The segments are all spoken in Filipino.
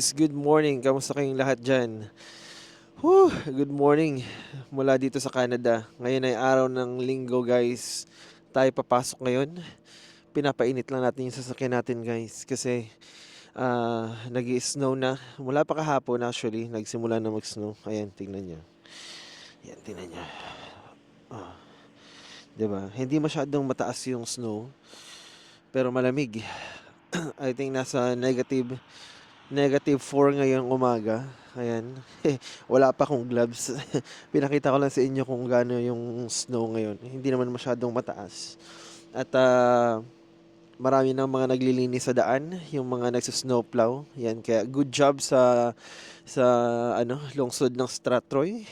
Guys, good morning. Kamusta kayong lahat dyan? Whew, good morning mula dito sa Canada. Ngayon ay araw ng linggo guys. Tayo papasok ngayon. Pinapainit lang natin yung sasakyan natin guys. Kasi ah nag snow na. Mula pa kahapon actually, nagsimula na mag-snow. Ayan, tingnan nyo. Ayan, tingnan nyo. Ah, 'di ba? Hindi masyadong mataas yung snow. Pero malamig. I think nasa negative negative 4 ngayong umaga. Ayan. Wala pa akong gloves. Pinakita ko lang sa inyo kung gaano yung snow ngayon. Hindi naman masyadong mataas. At ah, marami ng mga naglilinis sa daan, yung mga nagsa-snowplow. Yan kaya good job sa sa ano, lungsod ng Strathroy.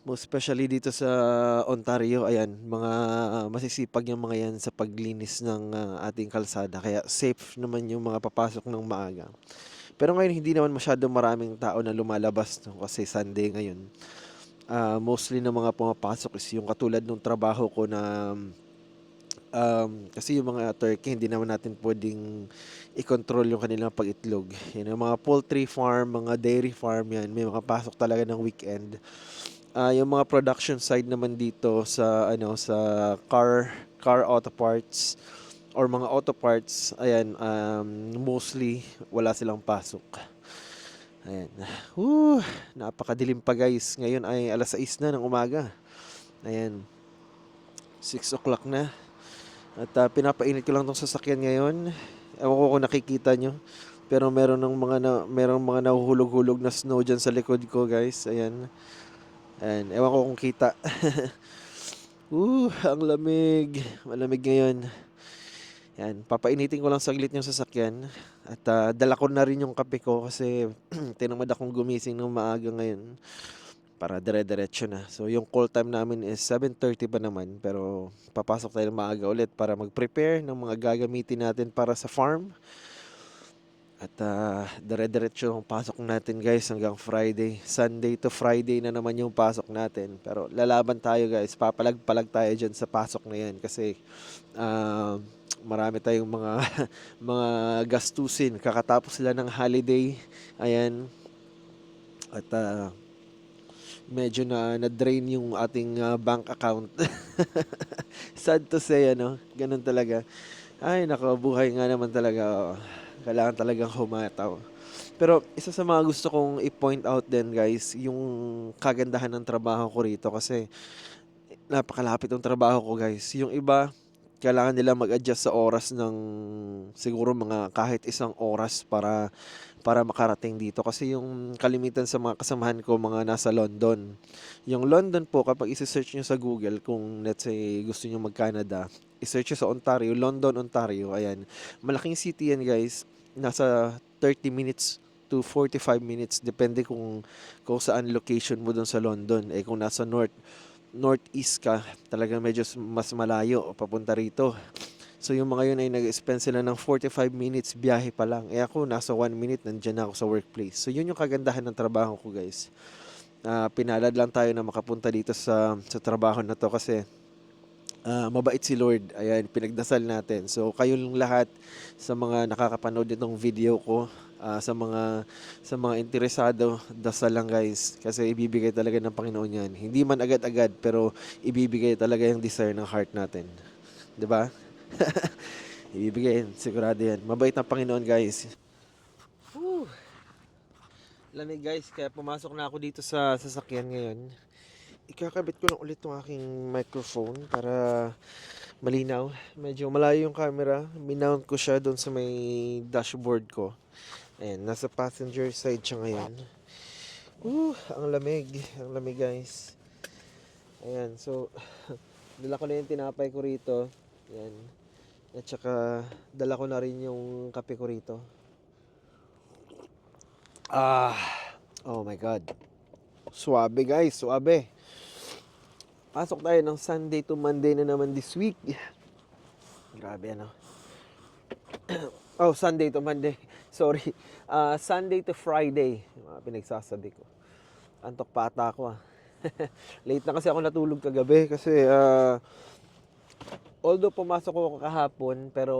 Most especially dito sa Ontario, ayan, mga masisipag yung mga yan sa paglinis ng ah, ating kalsada. Kaya safe naman yung mga papasok ng maaga. Pero ngayon hindi naman masyadong maraming tao na lumalabas no, kasi Sunday ngayon. Ah, mostly na mga pumapasok is yung katulad ng trabaho ko na um, kasi yung mga turkey hindi naman natin pwedeng i-control yung kanilang pag-itlog. Yan, yung mga poultry farm, mga dairy farm yan, may mga pasok talaga ng weekend. Ah, yung mga production side naman dito sa ano sa car car auto parts or mga auto parts, ayan, um, mostly wala silang pasok. Ayan. Whew, napakadilim pa guys. Ngayon ay alas 6 na ng umaga. Ayan. 6 o'clock na. At ah, pinapainit ko lang tong sasakyan ngayon. Ewan ko kung nakikita nyo. Pero meron ng mga na, merong mga nahuhulog-hulog na snow dyan sa likod ko guys. Ayan. Ayan. Ewan ko kung kita. Uh, ang lamig. Malamig ngayon. Yan, papainitin ko lang saglit yung sasakyan. At ah, dala ko na rin yung kape ko kasi tinamad akong gumising ng maaga ngayon para dire-diretso na. So yung call time namin is 7.30 pa naman pero papasok tayo ng maaga ulit para mag-prepare ng mga gagamitin natin para sa farm. At ah, dire-diretso ang pasok natin guys hanggang Friday. Sunday to Friday na naman yung pasok natin. Pero lalaban tayo guys. Papalag-palag tayo dyan sa pasok na yan kasi ah, marami tayong mga mga gastusin. Kakatapos sila ng holiday. Ayan. At ah, medyo na na-drain yung ating ah, bank account. Sad to say, ano? Ganun talaga. Ay, nako, buhay nga naman talaga. oh. Kailangan talagang humataw. Pero isa sa mga gusto kong i-point out din guys, yung kagandahan ng trabaho ko rito kasi napakalapit ng trabaho ko guys. Yung iba, kailangan nila mag-adjust sa oras ng siguro mga kahit isang oras para para makarating dito kasi yung kalimitan sa mga kasamahan ko mga nasa London. Yung London po kapag i-search nyo sa Google kung let's say gusto nyo mag-Canada, i-search sa Ontario, London, Ontario, ayan. Malaking city yan guys. Nasa 30 minutes to 45 minutes depende kung kung saan location mo doon sa London. Eh kung nasa north northeast ka, talagang medyo mas malayo papunta rito. So yung mga yun ay nag-spend sila ng 45 minutes biyahe pa lang. Eh ako nasa 1 minute nandiyan na ako sa workplace. So yun yung kagandahan ng trabaho ko guys. Ah, pinalad lang tayo na makapunta dito sa sa trabaho na to kasi ah, mabait si Lord. Ayan, pinagdasal natin. So kayong lahat sa mga nakakapanood nitong video ko, ah, sa mga sa mga interesado, dasal lang guys kasi ibibigay talaga ng Panginoon 'yan. Hindi man agad-agad pero ibibigay talaga yung desire ng heart natin. 'Di ba? ibibigay, sigurado 'yan. Mabait ng Panginoon, guys. Whew. Lamig guys, kaya pumasok na ako dito sa sasakyan ngayon. Ikakabit ko lang ulit tong aking microphone para malinaw. Medyo malayo yung camera. Minount ko siya doon sa may dashboard ko. Ayan, nasa passenger side siya ngayon. Uh, ang lamig. Ang lamig guys. Ayan, so dala ko na yung tinapay ko rito. Ayan. At saka dala ko na rin yung kape ko rito. Ah, oh my god. Suabe guys, suabe. Pasok tayo ng Sunday to Monday na naman this week. Grabe ano. oh, Sunday to Monday. Sorry. Ah, Sunday to Friday. Mga pinagsasabi ko. Antok pata ako ah. Late na kasi ako natulog kagabi kasi ah although pumasok ako kahapon, pero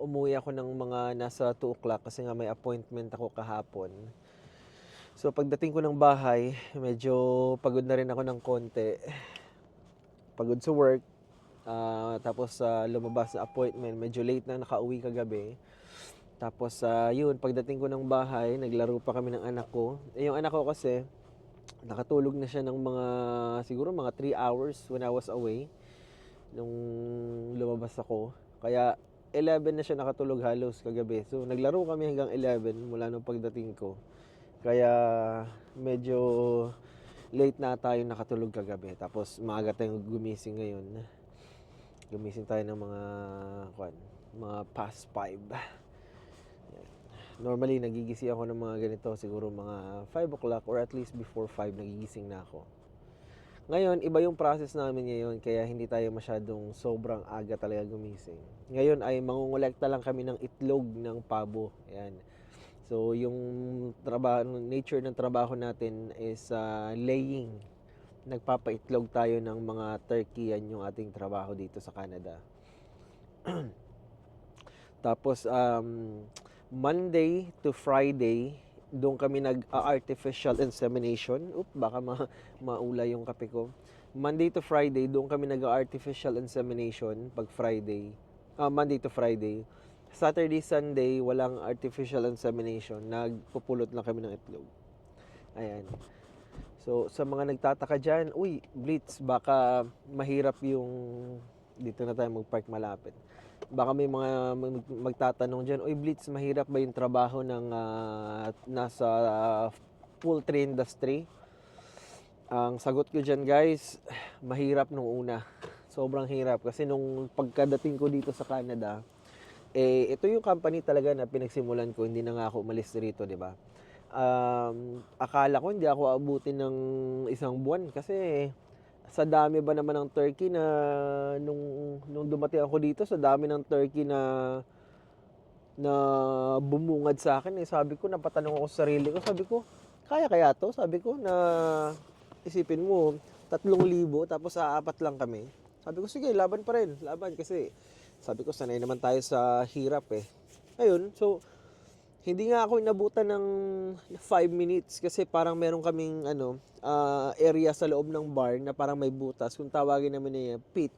umuwi ako ng mga nasa 2 o'clock kasi nga may appointment ako kahapon. So pagdating ko ng bahay, medyo pagod na rin ako ng konti. Pagod sa work, ah, tapos sa lumabas na appointment, medyo late na nakauwi kagabi. Tapos ah, yun, pagdating ko ng bahay, naglaro pa kami ng anak ko. Eh, yung anak ko kasi, nakatulog na siya ng mga, siguro mga 3 hours when I was away nung lumabas ako. Kaya 11 na siya nakatulog halos kagabi. So naglaro kami hanggang 11 mula nung pagdating ko. Kaya medyo late na tayo nakatulog kagabi. Tapos maaga tayong gumising ngayon. Gumising tayo ng mga kwan, mga past 5. Normally nagigising ako ng mga ganito siguro mga 5 o'clock or at least before 5 nagigising na ako. Ngayon, iba yung process namin ngayon kaya hindi tayo masyadong sobrang aga talaga gumising. Ngayon ay mangungulekta lang kami ng itlog ng pabo. Ayan. So, yung trabaho, nature ng trabaho natin is ah, laying. Nagpapaitlog tayo ng mga turkey. Yan yung ating trabaho dito sa Canada. Tapos, um, Monday to Friday, doon kami nag-artificial insemination. Oop, baka ma maula yung kape ko. Monday to Friday, doon kami nag-artificial insemination pag Friday. Ah, Monday to Friday. Saturday, Sunday, walang artificial insemination. Nagpupulot lang kami ng itlog. Ayan. So, sa mga nagtataka dyan, uy, Blitz, baka mahirap yung... Dito na tayo mag-park malapit. Baka may mga mag- magtatanong dyan, uy, Blitz, mahirap ba yung trabaho ng ah, nasa ah, poultry industry? Ang sagot ko dyan, guys, mahirap nung una. Sobrang hirap. Kasi nung pagkadating ko dito sa Canada, eh, ito yung company talaga na pinagsimulan ko. Hindi na nga ako umalis rito, di ba? Um, akala ko hindi ako abutin ng isang buwan kasi sa dami ba naman ng turkey na nung, nung dumating ako dito, sa dami ng turkey na na bumungad sa akin eh. Sabi ko, napatanong ako sa sarili ko. Sabi ko, kaya kaya to? Sabi ko na isipin mo, tatlong libo tapos aapat lang kami. Sabi ko, sige, laban pa rin. Laban kasi sabi ko, sanay naman tayo sa hirap eh. Ayun, so, hindi nga ako inabutan ng 5 minutes kasi parang meron kaming ano, ah, area sa loob ng bar na parang may butas. Kung tawagin namin niya, pit.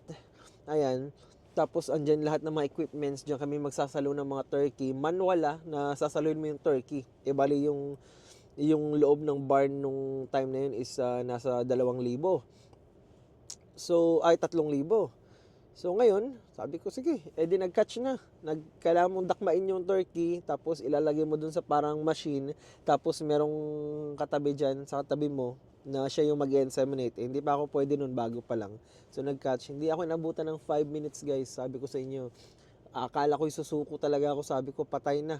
Ayan. Tapos andyan lahat ng mga equipments diyan kami magsasalo ng mga turkey. Manual ah, na sasaluin mo yung turkey. E bali yung yung loob ng barn nung time na yun is ah, nasa 2,000. So, ay 3,000. So ngayon, sabi ko, sige, edi nag-catch na. Nag, kailangan mong dakmain yung turkey, tapos ilalagay mo dun sa parang machine, tapos merong katabi dyan, sa katabi mo, na siya yung mag-inseminate. Eh, hindi pa ako pwede nun, bago pa lang. So nag-catch. Hindi ako inabutan ng 5 minutes, guys. Sabi ko sa inyo, akala ko isusuko talaga ako. Sabi ko, patay na.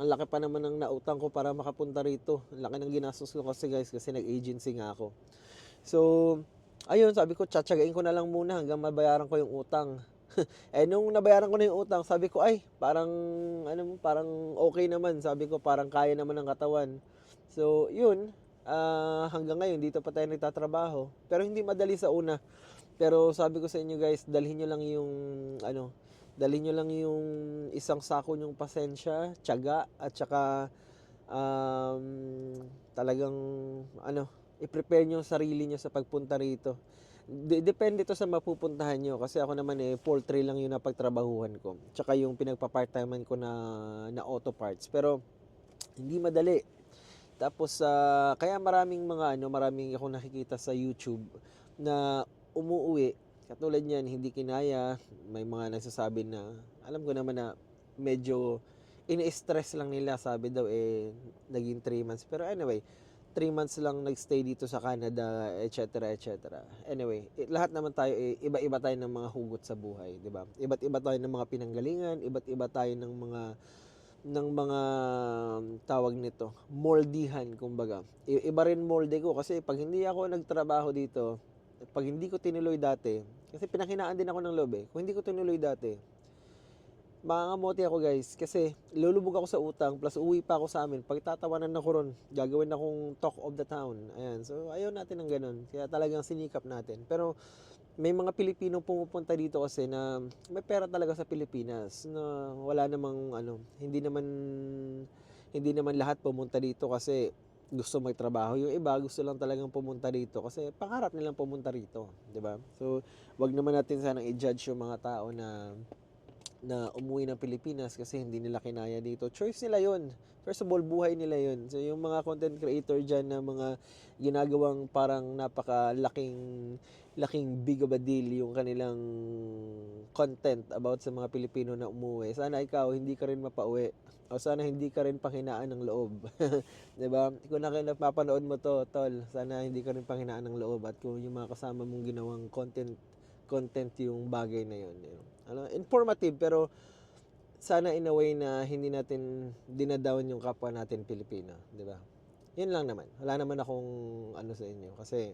Ang laki pa naman ng nautang ko para makapunta rito. Ang laki ng ginastos ko kasi, guys, kasi nag-agency nga ako. So, ayun, sabi ko, tsatsagain ko na lang muna hanggang mabayaran ko yung utang. eh, nung nabayaran ko na yung utang, sabi ko, ay, parang, ano, parang okay naman. Sabi ko, parang kaya naman ng katawan. So, yun, ah, hanggang ngayon, dito pa tayo nagtatrabaho. Pero hindi madali sa una. Pero sabi ko sa inyo guys, dalhin nyo lang yung, ano, dalhin nyo lang yung isang sako nyong pasensya, tiyaga, at saka, um, talagang, ano, i-prepare nyo sarili nyo sa pagpunta rito. De- depende to sa mapupuntahan nyo. Kasi ako naman eh, poultry lang yung napagtrabahuhan ko. Tsaka yung pinagpa-part-timean ko na, na auto parts. Pero, hindi madali. Tapos, ah, kaya maraming mga ano, maraming ako nakikita sa YouTube na umuuwi. Katulad niyan, hindi kinaya. May mga nagsasabi na, alam ko naman na medyo ini-stress lang nila. Sabi daw eh, naging 3 months. Pero anyway, 3 months lang nagstay dito sa Canada, etc. etc. Anyway, lahat naman tayo, eh, iba-iba tayo ng mga hugot sa buhay, di ba? Iba't iba tayo ng mga pinanggalingan, iba't iba tayo ng mga ng mga tawag nito, moldihan kumbaga. Iba rin molde ko kasi pag hindi ako nagtrabaho dito, pag hindi ko tinuloy dati, kasi pinanghinaan din ako ng loob eh. Kung hindi ko tinuloy dati, Mangangamote ako guys kasi lulubog ako sa utang plus uwi pa ako sa amin. Pagtatawanan ako ron, gagawin akong talk of the town. Ayan. So ayaw natin ng ganun. Kaya talagang sinikap natin. Pero may mga Pilipino pumupunta dito kasi na may pera talaga sa Pilipinas na wala namang ano, hindi naman hindi naman lahat pumunta dito kasi gusto magtrabaho. Yung iba gusto lang talagang pumunta dito kasi pangarap nilang pumunta rito, 'di ba? So, wag naman natin sanang i-judge yung mga tao na na umuwi ng Pilipinas kasi hindi nila kinaya dito. Choice nila yun. First of all, buhay nila yun. So, yung mga content creator dyan na mga ginagawang parang napakalaking laking big of a deal yung kanilang content about sa mga Pilipino na umuwi. Sana ikaw, hindi ka rin mapauwi. O sana hindi ka rin panghinaan ng loob. ba? Kung na napapanood mo to, tol, sana hindi ka rin panghinaan ng loob at kung yung mga kasama mong ginawang content content yung bagay na yun. You know? ano, informative pero sana in a way na hindi natin dinadown yung kapwa natin Pilipino, 'di ba? Yun lang naman. Wala naman akong ano sa inyo kasi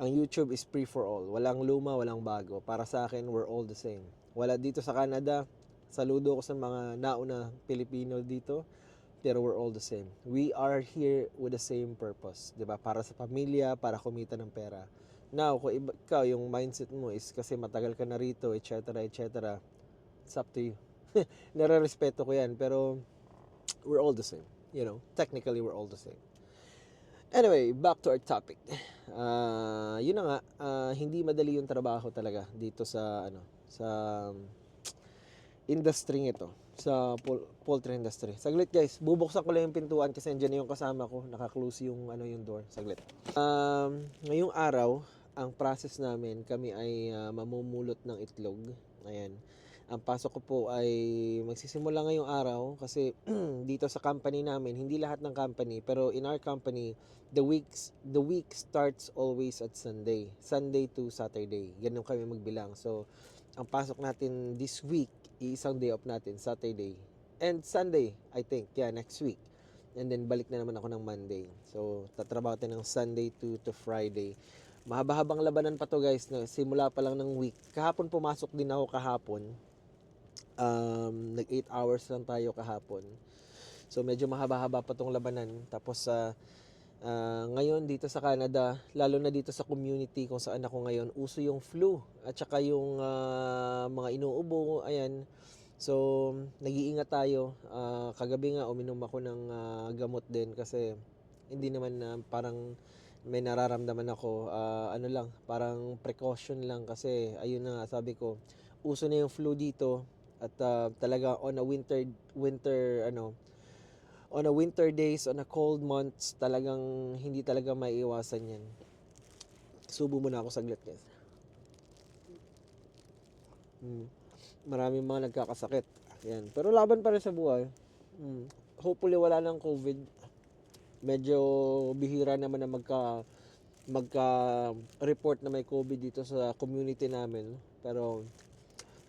ang YouTube is free for all. Walang luma, walang bago. Para sa akin, we're all the same. Wala dito sa Canada. Saludo ko sa mga nauna Pilipino dito. Pero we're all the same. We are here with the same purpose. 'di ba Para sa pamilya, para kumita ng pera. Now, kung iba, ikaw, yung mindset mo is kasi matagal ka na rito, etc., etc., it's up to you. Nare-respeto ko yan, pero we're all the same. You know, technically, we're all the same. Anyway, back to our topic. Ah, yun na nga, ah, hindi madali yung trabaho talaga dito sa ano, sa industry ito, sa pol- poultry industry. Saglit guys, bubuksan ko lang yung pintuan kasi andyan yung kasama ko, naka-close yung ano yung door. Saglit. Um, ngayong araw, ang process namin, kami ay ah, mamumulot ng itlog. Ayan. Ang pasok ko po ay magsisimula ngayong araw kasi dito sa company namin, hindi lahat ng company, pero in our company, the weeks the week starts always at Sunday. Sunday to Saturday. Ganun kami magbilang. So, ang pasok natin this week, isang day off natin, Saturday. And Sunday, I think. Yeah, next week. And then balik na naman ako ng Monday. So, tatrabaho tayo ng Sunday to to Friday. Mahaba-habang labanan pa to guys. Na simula pa lang ng week. Kahapon pumasok din ako kahapon. Um, nag 8 hours lang tayo kahapon. So medyo mahaba-haba pa tong labanan. Tapos sa ah, ngayon dito sa Canada, lalo na dito sa community kung saan ako ngayon, uso yung flu at saka yung ah, mga inuubo, ayan. So, nag-iingat tayo. Ah, kagabi nga uminom ako ng ah, gamot din kasi hindi naman na parang may nararamdaman ako. Ah, ano lang, parang precaution lang kasi ayun na nga sabi ko, uso na yung flu dito at ah, talaga on a winter winter ano on a winter days on a cold months talagang hindi talaga maiiwasan yan subo muna ako saglit guys mm. maraming mga nagkakasakit yan pero laban pa rin sa buhay mm. hopefully wala nang covid medyo bihira naman na magka magka report na may covid dito sa community namin pero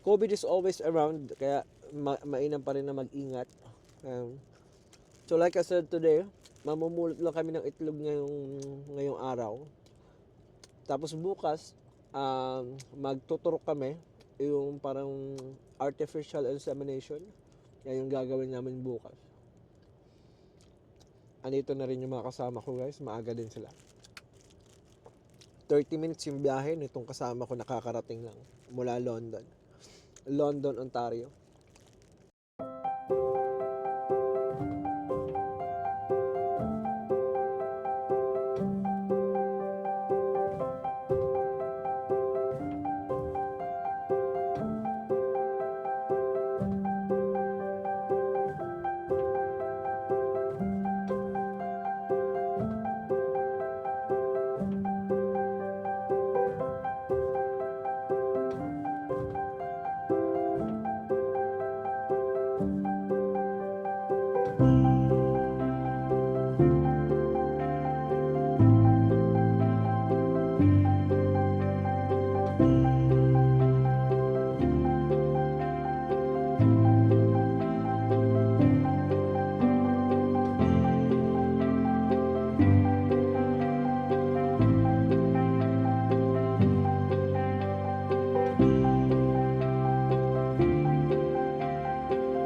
COVID is always around, kaya ma- mainam pa rin na mag-ingat. Um, so like I said today, mamumulot lang kami ng itlog ngayong, ngayong araw. Tapos bukas, um, magtuturok kami, yung parang artificial insemination. Yan yung gagawin namin bukas. Andito na rin yung mga kasama ko guys, maaga din sila. 30 minutes yung biyahe nitong kasama ko nakakarating lang mula London. London, Ontario.